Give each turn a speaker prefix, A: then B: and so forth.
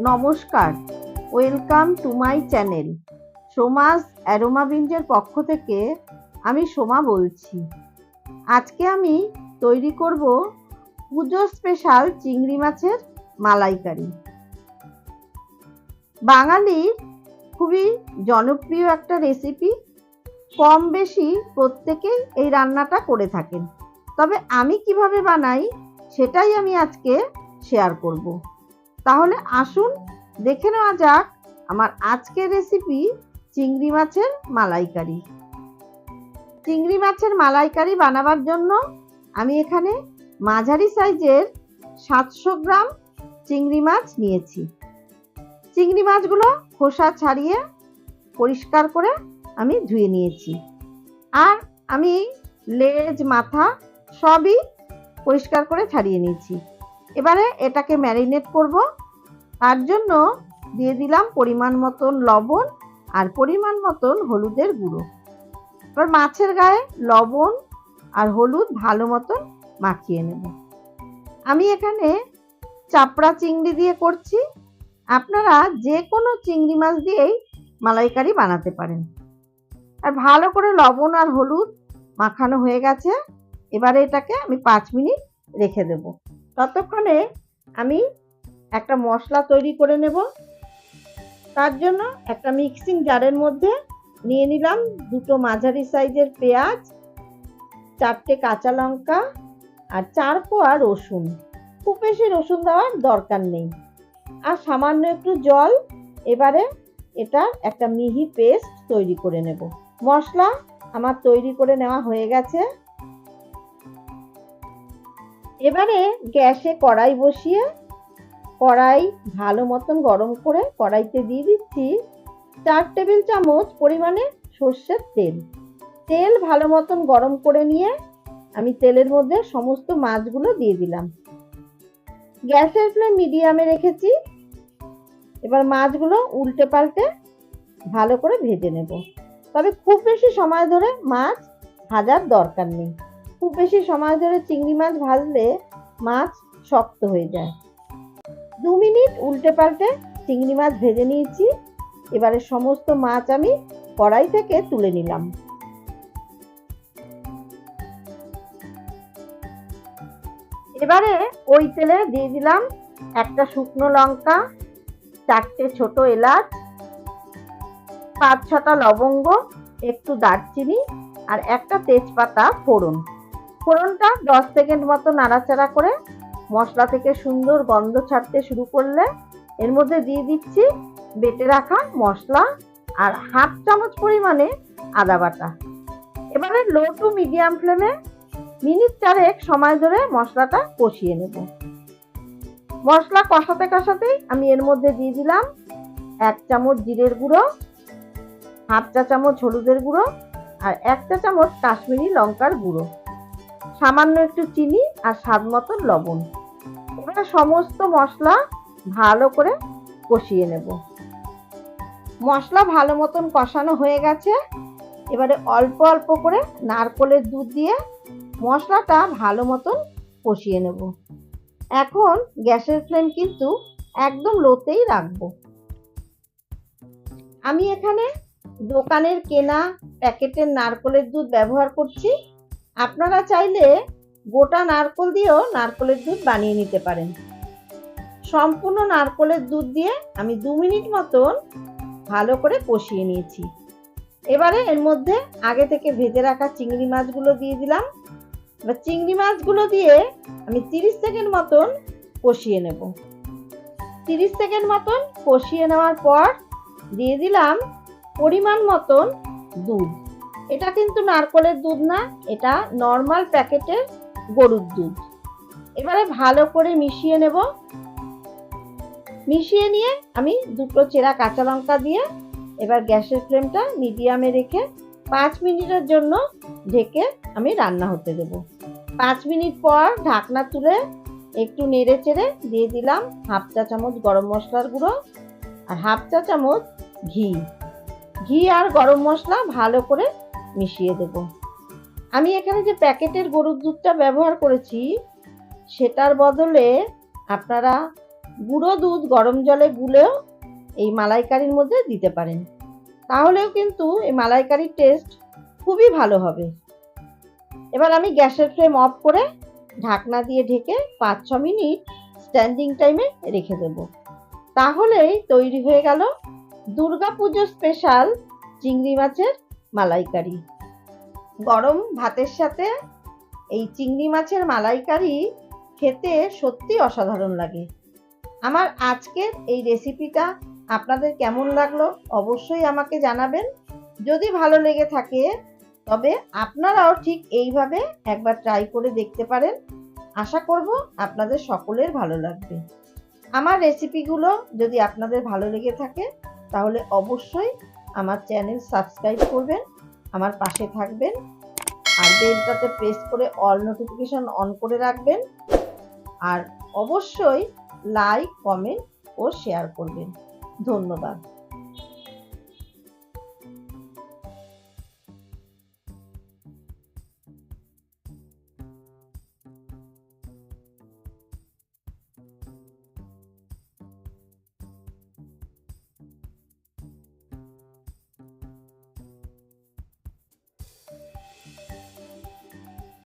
A: নমস্কার। Welcome to my channel. Soma's aroma বিঞ্জের পক্ষ থেকে আমি সোমা বলছি। আজকে আমি তৈরি করব পুজো স্পেশাল চিংড়ি মাছের মালাইকারি। বাঙালির খুবই জনপ্রিয় একটা রেসিপি কম বেশি প্রত্যেকেই এই রান্নাটা করে থাকেন। তবে আমি কীভাবে বানাই সেটাই আমি আজকে শেয়ার করব। তাহলে আসুন দেখে নেওয়া যাক আমার আজকের রেসিপি চিংড়ি মাছের মালাইকারি। চিংড়ি মাছের মালাইকারি বানাবার জন্য আমি এখানে মাঝারি সাইজের সাতশো গ্রাম চিংড়ি মাছ নিয়েছি। চিংড়ি মাছগুলো খোসা ছাড়িয়ে পরিষ্কার করে আমি ধুয়ে নিয়েছি। আর আমি লেজ, মাথা সবই পরিষ্কার করে ছাড়িয়ে নিয়েছি। এবারে এটাকে ম্যারিনেট করব। তার জন্য দিয়ে দিলাম পরিমাণ মতন লবণ আর পরিমাণ মতন হলুদের গুঁড়ো। এবার মাছের গায়ে লবণ আর হলুদ ভালো মতন মাখিয়ে নেব। আমি এখানে চাপড়া চিংড়ি দিয়ে করছি। আপনারা যে কোনো চিংড়ি মাছ দিয়েই মালাইকারি বানাতে পারেন। আর ভালো করে লবণ আর হলুদ মাখানো হয়ে গেছে। এবারে এটাকে আমি পাঁচ মিনিট রেখে দেব। ততক্ষণে আমি একটা মশলা তৈরি করে নেব। তার জন্য একটা মিক্সিং জারের মধ্যে নিয়ে নিলাম দুটো মাঝারি সাইজের পেঁয়াজ, চারটে কাঁচা লঙ্কা আর চার কোয়া রসুন। খুব বেশি রসুন দেওয়ার দরকার নেই। আর সামান্য একটু জল, এবারে এটা একটা মিহি পেস্ট তৈরি করে নেব। মশলা আমার তৈরি করে নেওয়া হয়ে গেছে। এবারে গ্যাসে কড়াই বসিয়ে কড়াই ভালো মতন গরম করে কড়াইতে দিয়ে দিচ্ছি চার টেবিল চামচ পরিমাণে সর্ষের তেল। তেল ভালো মতন গরম করে নিয়ে আমি তেলের মধ্যে সমস্ত মাছগুলো দিয়ে দিলাম। গ্যাসের ফ্লেম মিডিয়ামে রেখেছি। এবার মাছগুলো উল্টে পাল্টে ভালো করে ভেজে নেব। তবে খুব বেশি সময় ধরে মাছ ভাজার দরকার নেই। খুব বেশি সময় ধরে চিংড়ি মাছ ভাজলে মাছ শক্ত হয়ে যায়। দু মিনিট উল্টে পাল্টে চিংড়ি মাছ ভেজে নিয়েছি। এবারে সমস্ত মাছ আমি কড়াই থেকে তুলে নিলাম। এবারে ওই তেলে দিয়ে দিলাম একটা শুকনো লঙ্কা, চারটে ছোট এলাচ, পাঁচ ছটা লবঙ্গ, একটু দারচিনি আর একটা তেজপাতা ফোড়ন। ফোড়নটা দশ সেকেন্ড মতো নাড়াচাড়া করে মশলা থেকে সুন্দর গন্ধ ছাড়তে শুরু করলে এর মধ্যে দিয়ে দিচ্ছি বেটে রাখা মশলা আর হাফ চামচ পরিমাণে আদা বাটা। এবারে লো টু মিডিয়াম ফ্লেমে মিনিট চারেক সময় ধরে মশলাটা কষিয়ে নেব। মশলা কষাতে কষাতেই আমি এর মধ্যে দিয়ে দিলাম এক চামচ জিরের গুঁড়ো, হাফ চা চামচ হলুদের গুঁড়ো আর এক চা চামচ কাশ্মীরি লঙ্কার গুঁড়ো। সামান্য একটু চিনি আর স্বাদ মতন লবণ। এবারে সমস্ত মশলা ভালো করে কষিয়ে নেব। মশলা ভালো মতন কষানো হয়ে গেছে। এবারে অল্প অল্প করে নারকলের দুধ দিয়ে মশলাটা ভালো মতন কষিয়ে নেব। এখন গ্যাসের ফ্লেম কিন্তু একদম লোতেই রাখব। আমি এখানে দোকানের কেনা প্যাকেটের নারকলের দুধ ব্যবহার করছি। আপনারা চাইলে গোটা নারকল দিয়েও নারকলের দুধ বানিয়ে নিতে পারেন। সম্পূর্ণ নারকলের দুধ দিয়ে আমি দু মিনিট মতন ভালো করে কষিয়ে নিয়েছি। এবারে এর মধ্যে আগে থেকে ভেজে রাখা চিংড়ি মাছগুলো দিয়ে দিলাম। এবার চিংড়ি মাছগুলো দিয়ে আমি তিরিশ সেকেন্ড মতন কষিয়ে নেব। তিরিশ সেকেন্ড মতন কষিয়ে নেওয়ার পর দিয়ে দিলাম পরিমাণ মতন দুধ। এটা কিন্তু নারকলের দুধ না, এটা নর্মাল প্যাকেটের গরুর দুধ। এবারে ভালো করে মিশিয়ে নেব। মিশিয়ে নিয়ে আমি দুটো চেরা কাঁচা লঙ্কা দিয়ে এবার গ্যাসের ফ্লেমটা মিডিয়ামে রেখে পাঁচ মিনিটের জন্য ঢেকে আমি রান্না হতে দেব। পাঁচ মিনিট পর ঢাকনা তুলে একটু নেড়ে চেড়ে দিয়ে দিলাম হাফ চা চামচ গরম মশলার গুঁড়ো আর হাফ চা চামচ ঘি। ঘি আর গরম মশলা ভালো করে মিশিয়ে দেব। আমি এখানে যে প্যাকেটের গরুর দুধটা ব্যবহার করেছি, সেটার বদলে আপনারা গুঁড়ো দুধ গরম জলে গুলেও এই মালাইকারির মধ্যে দিতে পারেন। তাহলেও কিন্তু এই মালাইকারির টেস্ট খুবই ভালো হবে। এবার আমি গ্যাসের ফ্লেম অফ করে ঢাকনা দিয়ে ঢেকে পাঁচ ছ মিনিট স্ট্যান্ডিং টাইমে রেখে দেব। তাহলেই তৈরি হয়ে গেল দুর্গা পুজো স্পেশাল চিংড়ি মাছের মালাইকারি। গরম ভাতের সাথে এই চিংড়ি মাছের মালাইকারি খেতে সত্যি অসাধারণ লাগে। আমার আজকের এই রেসিপিটা আপনাদের কেমন লাগল অবশ্যই আমাকে জানাবেন। যদি ভালো লেগে থাকে, তবে আপনারাও ঠিক এইভাবে একবার ট্রাই করে দেখতে পারেন। আশা করব আপনাদের সকলের ভালো লাগবে। আমার রেসিপিগুলো যদি আপনাদের ভালো লেগে থাকে, তাহলে অবশ্যই আমার চ্যানেল সাবস্ক্রাইব করবেন, আমার পাশে থাকবেন, আর বেলটাতে প্রেস করে অল নোটিফিকেশন অন করে রাখবেন, আর অবশ্যই লাইক কমেন্ট ও শেয়ার করবেন। ধন্যবাদ।